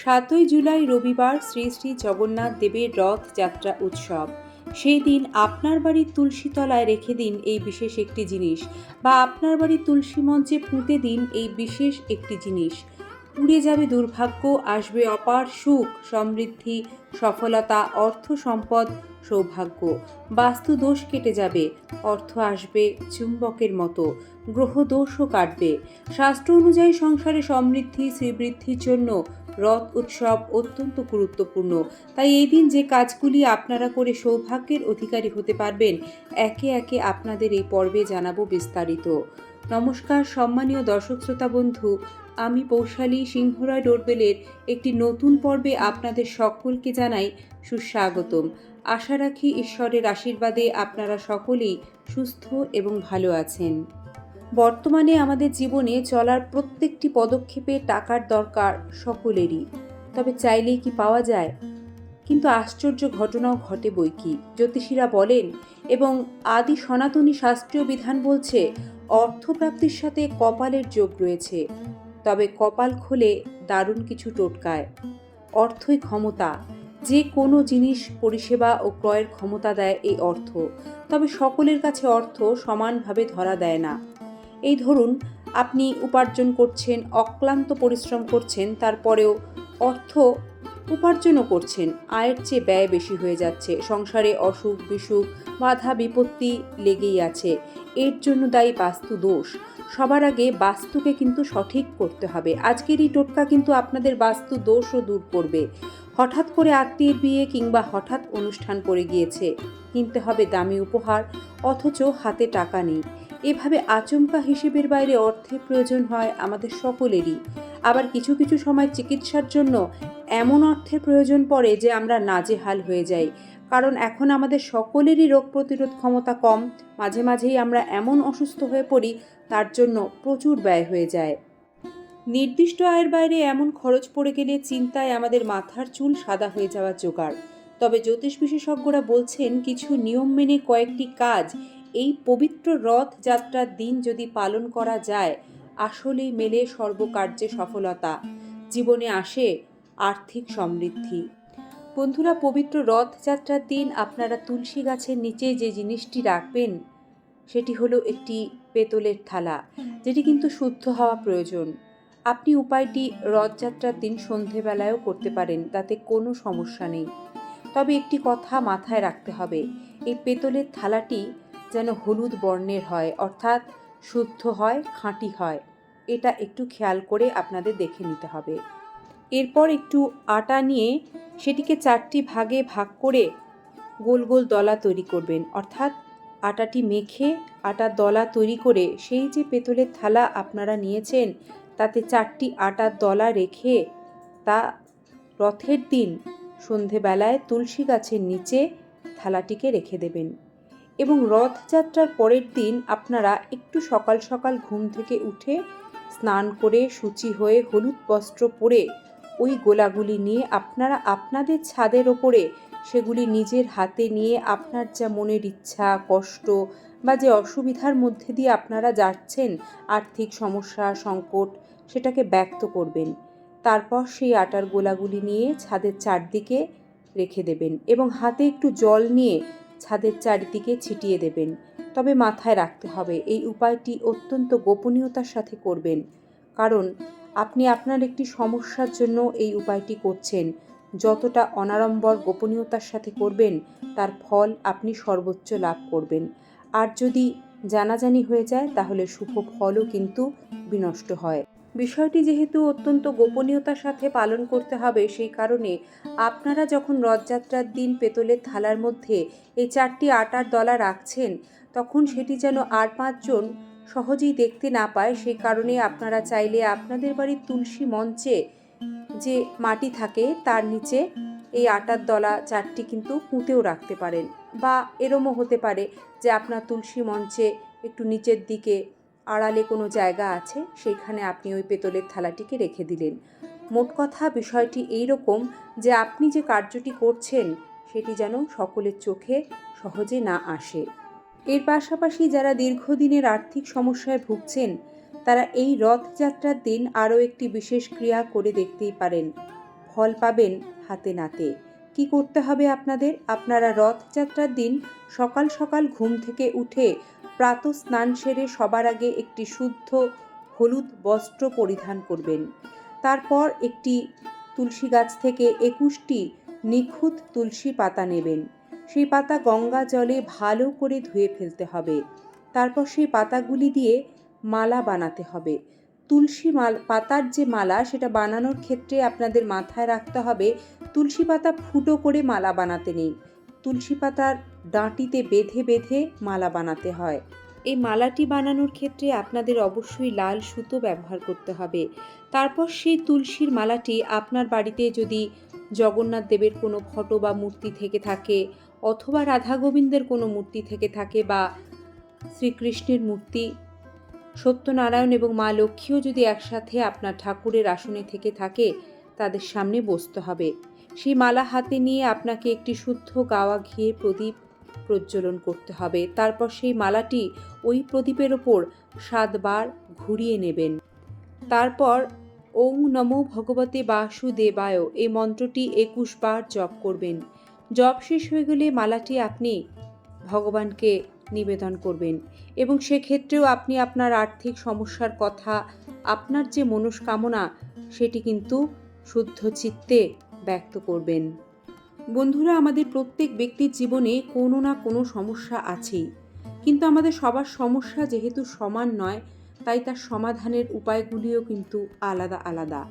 সাতই জুলাই রবিবার শ্রী শ্রী জগন্নাথ দেবের রথযাত্রা উৎসব। সেই দিন আপনার বাড়ির তুলসী তলায় রেখে দিন এই বিশেষ একটি জিনিস বা আপনার বাড়ির তুলসী মঞ্চে পুঁতে দিন এই বিশেষ একটি জিনিস। উড়ে যাবে দুর্ভাগ্য, আসবে অপার সুখ, সমৃদ্ধি, সফলতা, অর্থ সম্পদ, সৌভাগ্য। বাস্তু দোষ কেটে যাবে, অর্থ আসবে চুম্বকের মতো, গ্রহ দোষও কাটবে। শাস্ত্র অনুযায়ী সংসারে সমৃদ্ধি, শ্রীবৃদ্ধির জন্য রথ উৎসব অত্যন্ত গুরুত্বপূর্ণ। তাই এই দিন যে কাজগুলি আপনারা করে সৌভাগ্যের অধিকারী হতে পারবেন, একে একে আপনাদের এই পর্বে জানাব বিস্তারিত। নমস্কার, সম্মানীয় দর্শক শ্রোতা বন্ধু, আমি পৌশালী সিংহরায় ডোরবেলের একটি নতুন পর্বে আপনাদের সকলকে জানাই সুস্বাগতম। আশা রাখি ঈশ্বরের আশীর্বাদে আপনারা সকলেই সুস্থ এবং ভালো আছেন। বর্তমানে আমাদের জীবনে চলার প্রত্যেকটি পদক্ষেপে টাকার দরকার সকলেরই। তবে চাইলেই কি পাওয়া যায়? কিন্তু আশ্চর্য ঘটনাও ঘটে বই কি? জ্যোতিষীরা বলেন, এবং আদি সনাতনী শাস্ত্রীয় বিধান বলছে, অর্থপ্রাপ্তির সাথে কপালের যোগ রয়েছে, তবে কপাল খোলে দারুণ কিছু টোটকায়। অর্থই ক্ষমতা, যে কোনো জিনিস পরিষেবা ও ক্রয়ের ক্ষমতা দেয় এই অর্থ, তবে সকলের কাছে অর্থ সমানভাবে ধরা দেয় না। এই ধরুন, আপনি উপার্জন করছেন, অক্লান্ত পরিশ্রম করছেন, তারপরেও অর্থ উপার্জনও করছেন, আয়ের চেয়ে ব্যয় বেশি হয়ে যাচ্ছে, সংসারে অসুখ, বিসুখ, বাধা, বিপত্তি লেগেই আছে, এর জন্য দায়ী বাস্তু দোষ। সবার আগে বাস্তুকে কিন্তু সঠিক করতে হবে। আজকের এই টোটকা কিন্তু আপনাদের বাস্তু দোষও দূর করবে। হঠাৎ করে আত্মীয়ের বিয়ে কিংবা হঠাৎ অনুষ্ঠান পড়ে গিয়েছে, কিনতে হবে দামি উপহার, অথচ হাতে টাকা নেই। এভাবে আচমকা হিসেবের বাইরে অর্থের প্রয়োজন হয় আমাদের সকলেরই। আবার কিছু কিছু সময় চিকিৎসার জন্য এমন অর্থের প্রয়োজন পড়ে যে আমরা নাজেহাল হয়ে যাই। কারণ এখন আমাদের সকলেরই রোগ প্রতিরোধ ক্ষমতা কম, মাঝে মাঝেই আমরা এমন অসুস্থ হয়ে পড়ি, তার জন্য প্রচুর ব্যয় হয়ে যায়। নির্দিষ্ট আয়ের বাইরে এমন খরচ পড়ে গেলে চিন্তায় আমাদের মাথার চুল সাদা হয়ে যাওয়ার জোগাড়। তবে জ্যোতিষ বিশেষজ্ঞরা বলছেন, কিছু নিয়ম মেনে কয়েকটি কাজ এই পবিত্র রথ যাত্রার দিন যদি পালন করা যায়, আসলেই মেলে সর্বকার্যে সফলতা। জীবনে আসে আর্থিক সমৃদ্ধি। বন্ধুরা, পবিত্র রথযাত্রার দিন আপনারা তুলসী গাছের নিচে যে জিনিসটি রাখবেন, সেটি হলো একটি পেতলের থালা, যেটি কিন্তু শুদ্ধ হওয়া প্রয়োজন। আপনি উপায়টি রথযাত্রার দিন সন্ধেবেলায়ও করতে পারেন, তাতে কোনো সমস্যা নেই। তবে একটি কথা মাথায় রাখতে হবে, এই পেতলের থালাটি যেন হলুদ বর্ণের হয়, অর্থাৎ শুদ্ধ হয়, খাঁটি হয়। এটা একটু খেয়াল করে আপনাদের দেখে নিতে হবে। এরপর একটু আটা নিয়ে সেটিকে চারটি ভাগে ভাগ করে গোল গোল দলা তৈরি করবেন। অর্থাৎ আটাটি মেখে আটার দলা তৈরি করে সেই যে পেতলের থালা আপনারা নিয়েছেন, তাতে চারটি আটার দলা রেখে তা রথের দিন সন্ধেবেলায় তুলসী গাছের নিচে থালাটিকে রেখে দেবেন। এবং রথযাত্রার পরের দিন আপনারা একটু সকাল সকাল ঘুম থেকে উঠে স্নান করে শুচি হয়ে হলুদ বস্ত্র পরে ওই গোলাগুলি নিয়ে আপনারা আপনাদের ছাদের ওপরে সেগুলি নিজের হাতে নিয়ে আপনার যা মনের ইচ্ছা, কষ্ট বা যে অসুবিধার মধ্যে দিয়ে আপনারা যাচ্ছেন, আর্থিক সমস্যা, সংকট, সেটাকে ব্যক্ত করবেন। তারপর সেই আটার গোলাগুলি নিয়ে ছাদের চারদিকে রেখে দেবেন এবং হাতে একটু জল নিয়ে ছাদের চারিদিকে ছিটিয়ে দেবেন। তবে মাথায় রাখতে হবে, এই উপায়টি অত্যন্ত গোপনীয়তার সাথে করবেন। কারণ, আপনি আপনার একটি সমস্যার জন্য এই উপায়টি করছেন। যতটা অনাড়ম্বর গোপনীয়তার সাথে করবেন, তার ফল আপনি সর্বোচ্চ লাভ করবেন। আর যদি জানাজানি হয়ে যায়, তাহলে শুভ ফলও কিন্তু বিনষ্ট হয়। বিষয়টি যেহেতু অত্যন্ত গোপনীয়তার সাথে পালন করতে হবে, সেই কারণে আপনারা যখন রথযাত্রার দিন পেতলের থালার মধ্যে এই চারটি আটার দলা রাখছেন, তখন সেটি যেন আর পাঁচজন সহজেই দেখতে না পায়, সেই কারণে আপনারা চাইলে আপনাদের বাড়ির তুলসী মঞ্চে যে মাটি থাকে তার নিচে এই আটার দলা চারটি কিন্তু পুঁতেও রাখতে পারেন বা এরমও হতে পারে যে আপনার তুলসী মঞ্চে একটু নিচের দিকে আড়ালে কোনো জায়গা আছে সেইখানে আপনি ওই পেতলের থালাটিকে রেখে দিলেন। মোট কথা, বিষয়টি এই রকম যে আপনি যে কার্যটি করছেন, সেটি যেন সকলের চোখে সহজে না আসে। এর পাশাপাশি যারা দীর্ঘদিনের আর্থিক সমস্যায় ভুগছেন, তারা এই রথযাত্রার দিন আরও একটি বিশেষ ক্রিয়া করে দেখতেই পারেন। ফল পাবেন হাতে নাতে। কি করতে হবে আপনাদের? আপনারা রথযাত্রার দিন সকাল সকাল ঘুম থেকে উঠে প্রাত স্নান সেরে সবার আগে একটি শুদ্ধ হলুদ বস্ত্র পরিধান করবেন। তারপর একটি তুলসী গাছ থেকে একুশটি নিখুঁত তুলসী পাতা নেবেন। সেই পাতা গঙ্গা জলে ভালো করে ধুয়ে ফেলতে হবে। তারপর সেই পাতাগুলি দিয়ে মালা বানাতে হবে। তুলসী মাল, পাতার যে মালা, সেটা বানানোর ক্ষেত্রে আপনাদের মাথায় রাখতে হবে, তুলসী পাতা ফুটো করে মালা বানাতে নেই। তুলসী পাতার ডাঁটিতে বেঁধে বেঁধে মালা বানাতে হয়। এই মালাটি বানানোর ক্ষেত্রে আপনাদের অবশ্যই লাল সুতো ব্যবহার করতে হবে। তারপর সেই তুলসীর মালাটি আপনার বাড়িতে যদি জগন্নাথ দেবের কোনো ফটো বা মূর্তি থেকে থাকে অথবা রাধা গোবিন্দের কোনো মূর্তি থেকে থাকে বা শ্রীকৃষ্ণের মূর্তি, সত্যনারায়ণ এবং মা লক্ষ্মীও যদি একসাথে আপনার ঠাকুরের আসনে থেকে থাকে, তাদের সামনে বসতে হবে। সেই মালা হাতে নিয়ে আপনাকে একটি শুদ্ধ গাওয়া ঘিয়ে প্রদীপ প্রজ্বলন করতে হবে। তারপর সেই মালাটি ওই প্রদীপের ওপর সাতবার ঘুরিয়ে নেবেন। তারপর ওং নমো ভগবতে বাসুদেবায় এই মন্ত্রটি একুশ বার জপ করবেন। জপ শেষ হয়ে গেলে মালাটি আপনি ভগবানকে নিবেদন করবেন এবং সেক্ষেত্রেও আপনি আপনার আর্থিক সমস্যার কথা, আপনার যে মনস্কামনা, সেটি কিন্তু শুদ্ধ চিত্তে ব্যক্ত করবেন। বন্ধুরা, আমাদের প্রত্যেক ব্যক্তির জীবনে কোনো না কোনো সমস্যা আছেই। কিন্তু আমাদের সবার সমস্যা যেহেতু সমান নয়, তাই তার সমাধানের উপায়গুলিও কিন্তু আলাদা আলাদা।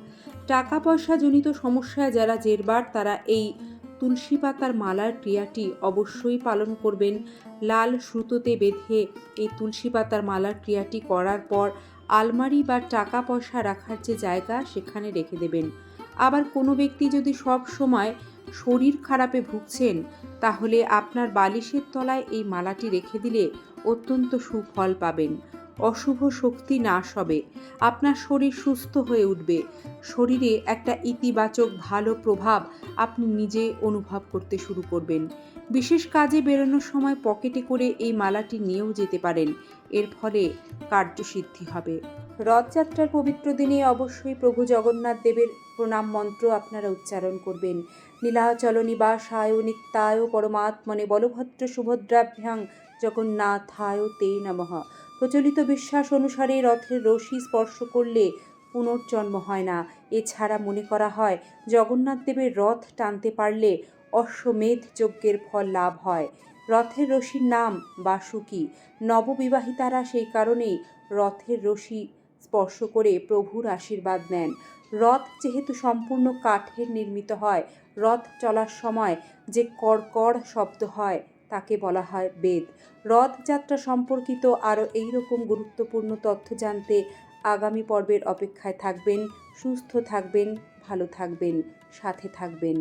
টাকা পয়সা জনিত সমস্যায় যারা জেরবার, তারা এই তুলসী পাতার মালার ক্রিয়াটি অবশ্যই পালন করবেন। লাল সুতোতে বেঁধে এই তুলসী পাতার মালার ক্রিয়াটি করার পর আলমারি বা টাকা পয়সা রাখার যে জায়গা, সেখানে রেখে দেবেন। আবার কোনো ব্যক্তি যদি সব সময় শরীর খারাপে ভুগছেন, তাহলে আপনার বালিশের তলায় এই মালাটি রেখে দিলে অত্যন্ত সুফল পাবেন। অশুভ শক্তি নাশ হবে। আপনার শরীর সুস্থ হয়ে উঠবে। শরীরে একটা ইতিবাচক ভালো প্রভাব আপনি নিজে অনুভব করতে শুরু করবেন। বিশেষ কাজে বেরোনোর সময় পকেটে করে এই মালাটি নিয়েও যেতে পারেন। এর ফলে কার্যসিদ্ধি হবে। রথযাত্রার পবিত্র দিনে অবশ্যই প্রভু জগন্নাথ দেবের প্রণাম মন্ত্র আপনারা উচ্চারণ করবেন। নীলাচল নিবাসায় নিত্যায় পরমাত্মনে বলভদ্র সুভদ্রাভ্যাং জগন্নাথায় তে নমঃ। প্রচলিত বিশ্বাস অনুসারে রথের রশি স্পর্শ করলে পুনর্জন্ম হয় না। এছাড়া মনে করা হয়, জগন্নাথ দেবের রথ টানতে পারলে অশ্বমেধ যজ্ঞের ফল লাভ হয়। রথের রশির নাম বাসুকি। নববিবাহিতারা সেই কারণেই রথের রশি স্পর্শ করে প্রভুর আশীর্বাদ নেন। রথ যেহেতু সম্পূর্ণ কাঠের নির্মিত হয়, রথ চলার সময় যে কড়কড় শব্দ হয় তাকে বলা হয় বেদ। রথযাত্রা সম্পর্কিত আরও এইরকম গুরুত্বপূর্ণ তথ্য জানতে আগামী পর্বের অপেক্ষায় থাকবেন, সুস্থ থাকবেন, ভালো থাকবেন, সাথে থাকবেন।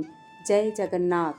জয় জগন্নাথ।